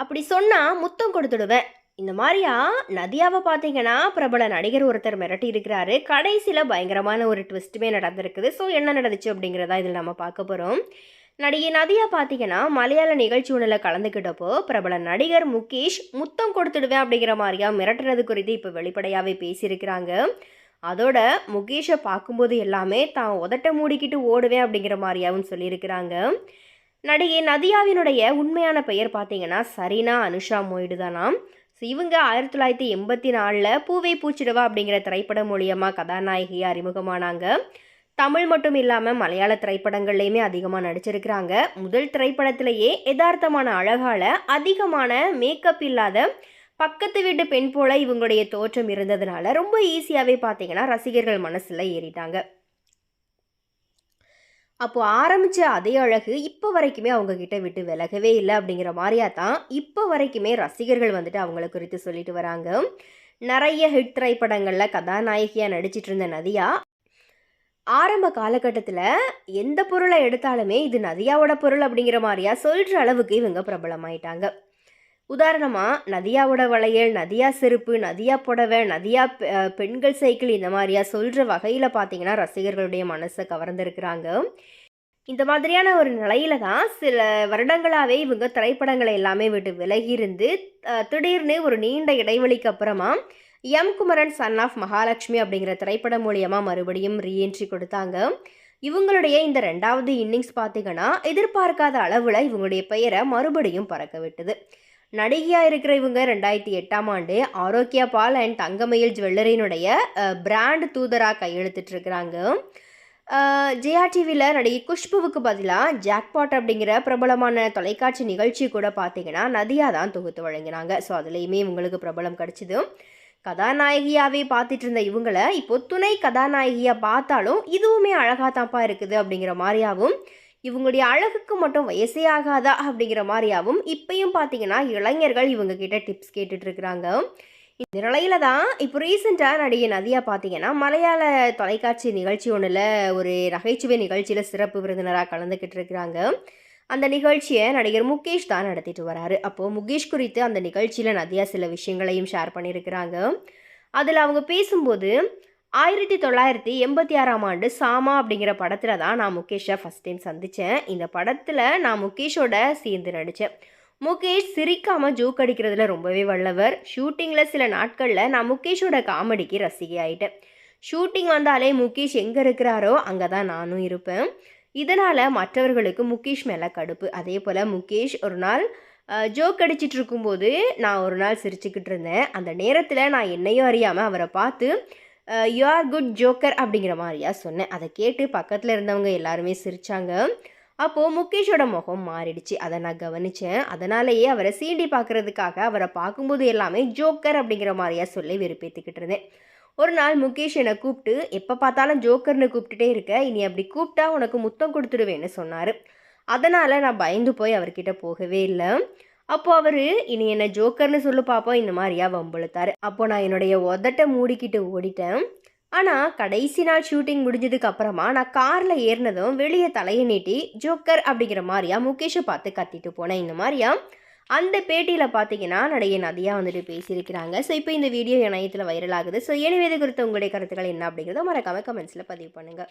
அப்படி சொன்னால் முத்தம் கொடுத்துடுவேன். இந்த மாதிரியா? நதியாவை பார்த்தீங்கன்னா பிரபல நடிகர் ஒருத்தர் மிரட்டி இருக்கிறாரு. கடைசியில் பயங்கரமான ஒரு ட்விஸ்ட்டுமே நடந்திருக்குது. ஸோ என்ன நடந்துச்சு அப்படிங்கிறதா இதில் நம்ம பார்க்க போகிறோம் நடிகை நதியா பார்த்தீங்கன்னா மலையாள நிகழ்ச்சி ஒன்றில் கலந்துக்கிட்டப்போ பிரபல நடிகர் முகேஷ் முத்தம் கொடுத்துடுவேன் அப்படிங்கிற மாதிரியா மிரட்டுறது குறித்து இப்போ வெளிப்படையாகவே பேசியிருக்கிறாங்க. அதோட முகேஷை பார்க்கும்போது எல்லாமே தான் உதட்ட மூடிக்கிட்டு ஓடுவேன் அப்படிங்கிற மாதிரியாவும் சொல்லியிருக்கிறாங்க. நடிகை நதியாவினுடைய உண்மையான பெயர் பார்த்தீங்கன்னா சரினா அனுஷா மொய்டு தானாம் ஸோ இவங்க ஆயிரத்தி தொள்ளாயிரத்தி எண்பத்தி நாலில் பூவை பூச்சிடுவா அப்படிங்கிற திரைப்படம் மூலியமாக கதாநாயகியாக அறிமுகமானாங்க. தமிழ் மட்டும் இல்லாமல் மலையாள திரைப்படங்கள்லையுமே அதிகமாக நடிச்சிருக்கிறாங்க. முதல் திரைப்படத்திலேயே யதார்த்தமான அழகால் அதிகமான மேக்கப் இல்லாத பக்கத்து வீட்டு பெண் போல இவங்களுடைய தோற்றம் இருந்ததுனால ரொம்ப ஈஸியாகவே பார்த்தீங்கன்னா ரசிகர்கள் மனசில் ஏறிட்டாங்க. அப்போ ஆரம்பித்த அதே அழகு இப்போ வரைக்குமே அவங்க கிட்ட விட்டு விலகவே இல்லை அப்படிங்கிற மாதிரியா தான் இப்போ வரைக்குமே ரசிகர்கள் வந்துட்டு அவங்கள குறித்து சொல்லிட்டு வராங்க. நிறைய ஹிட் திரைப்படங்களில் கதாநாயகியாக நடிச்சிட்டு இருந்த நதியா ஆரம்ப காலகட்டத்தில் எந்த பொருளை எடுத்தாலுமே இது நதியாவோட பொருள் அப்படிங்கிற மாதிரியா சொல்கிற அளவுக்கு இவங்க பிரபலமாயிட்டாங்க. உதாரணமாக நதியாவோட வளையல் நதியா செருப்பு நதியா புடவை நதியா பெண்கள் சைக்கிள் இந்த மாதிரியா சொல்கிற வகையில் பார்த்தீங்கன்னா ரசிகர்களுடைய மனசை கவர்ந்துருக்குறாங்க. இந்த மாதிரியான ஒரு நிலையில தான் சில வருடங்களாகவே இவங்க திரைப்படங்களை எல்லாமே விட்டு விலகி இருந்து திடீர்னு ஒரு நீண்ட இடைவெளிக்கு அப்புறமா M Kumaran son of Mahalakshmi அப்படிங்கிற திரைப்படம் மூலியமாக மறுபடியும் ரீஎன்ட்ரி கொடுத்தாங்க. இவங்களுடைய இந்த ரெண்டாவது இன்னிங்ஸ் பார்த்தீங்கன்னா எதிர்பார்க்காத அளவில் இவங்களுடைய பெயரை மறுபடியும் பறக்க விட்டது. நடிகையாக இருக்கிற இவங்க ரெண்டாயிரத்தி எட்டாம் ஆண்டு ஆரோக்கியா பால் அண்ட் தங்கமயில் ஜுவல்லரினுடைய பிராண்ட் தூதராக கையெழுத்திட்டுருக்குறாங்க ஜெயா டிவியில் நடிகை குஷ்புவுக்கு பதிலாக ஜாக்பாட் அப்படிங்கிற பிரபலமான தொலைக்காட்சி நிகழ்ச்சி கூட பார்த்தீங்கன்னா நதியாக தான் தொகுத்து வழங்கினாங்க. ஸோ அதுலேயுமே இவங்களுக்கு பிரபலம் கிடச்சிது. கதாநாயகியாகவே பார்த்துட்டு இருந்த இவங்களை இப்போ துணை கதாநாயகியாக பார்த்தாலும் இதுவுமே அழகாக தான்ப்பா இருக்குது அப்படிங்கிற மாதிரியாகவும் இவங்களுடைய அழகுக்கு மட்டும் வயசே ஆகாதா அப்படிங்கிற மாதிரியாகவும் இப்பயும் பார்த்தீங்கன்னா இளைஞர்கள் இவங்க கிட்ட டிப்ஸ் கேட்டுட்ருக்குறாங்க இந்த நிலையில தான் இப்போ ரீசெண்டாக நடிகை நதியா பார்த்தீங்கன்னா மலையாள தொலைக்காட்சி நிகழ்ச்சி ஒன்றில் ஒரு நகைச்சுவை நிகழ்ச்சியில் சிறப்பு விருந்தினராக கலந்துக்கிட்டு இருக்கிறாங்க. அந்த நிகழ்ச்சியை நடிகர் முகேஷ் தான் நடத்திட்டு வராரு. அப்போது முகேஷ் குறித்து அந்த நிகழ்ச்சியில் நதியா சில விஷயங்களையும் ஷேர் பண்ணியிருக்கிறாங்க. அதில் அவங்க பேசும்போது ஆயிரத்தி தொள்ளாயிரத்தி எண்பத்தி ஆறாம் ஆண்டு சாமா அப்படிங்கிற படத்தில் தான் நான் முகேஷை ஃபஸ்ட் டைம் சந்தித்தேன் இந்த படத்தில் நான் முகேஷோட சேர்ந்து நடித்தேன் முகேஷ் சிரிக்காமல் ஜோக் அடிக்கிறதுல ரொம்பவே வல்லவர். ஷூட்டிங்கில் சில நாட்களில் நான் முகேஷோட காமெடிக்கு ரசிகை ஆகிட்டேன் ஷூட்டிங் வந்தாலே முகேஷ் எங்கே இருக்கிறாரோ அங்கே தான் நானும் இருப்பேன். இதனால் மற்றவர்களுக்கு முகேஷ் மேலே கடுப்பு. அதே போல் முகேஷ் ஒரு நாள் ஜோக் அடிச்சிட்டு இருக்கும்போது நான் ஒரு நாள் சிரிச்சுக்கிட்டு இருந்தேன். அந்த நேரத்தில் நான் என்னையும் அறியாமல் அவரை பார்த்து யூ ஆர் குட் ஜோக்கர் அப்படிங்கிற மாதிரியா சொன்னேன். அதை கேட்டு பக்கத்தில் இருந்தவங்க எல்லாருமே சிரித்தாங்க அப்போது முகேஷோட முகம் மாறிடுச்சு. அதை நான் கவனித்தேன் அதனாலேயே அவரை சீண்டி பார்க்குறதுக்காக அவரை பார்க்கும்போது எல்லாமே ஜோக்கர் அப்படிங்கிற மாதிரியா சொல்லி வெறுப்பேற்றிக்கிட்டு இருந்தேன். ஒரு நாள் முகேஷ் என்னை கூப்பிட்டு எப்போ பார்த்தாலும் ஜோக்கர்னு கூப்பிட்டுட்டே இருக்க. இனி அப்படி கூப்பிட்டா உனக்கு முத்தம் கொடுத்துடுவேன்னு சொன்னார். அதனால் நான் பயந்து போய் அவர்கிட்ட போகவே இல்லை. அப்போ அவர் இனி என்ன ஜோக்கர்னு சொல்லு பார்ப்போம் இந்த மாதிரியா வம்புழுத்தாரு. அப்போ நான் என்னுடைய உதட்டை மூடிக்கிட்டு ஓடிட்டேன். ஆனால் கடைசி நாள் ஷூட்டிங் முடிஞ்சதுக்கு அப்புறமா நான் காரில் ஏறினதும் வெளியே தலையை நீட்டி ஜோக்கர் அப்படிங்கிற மாதிரியா முகேஷை பார்த்து கத்திட்டு போனேன் இந்த மாதிரியா? அந்த பேட்டியில் பார்த்தீங்கன்னா நடிகை நதியாக வந்துட்டு பேசியிருக்கிறாங்க. ஸோ இப்போ இந்த வீடியோ இணையத்தில் வைரல் ஆகுது. ஸோ எனவே குறித்த உங்களுடைய கருத்துக்கள் என்ன அப்படிங்கிறத மறக்காம கமெண்ட்ஸில் பதிவு பண்ணுங்கள்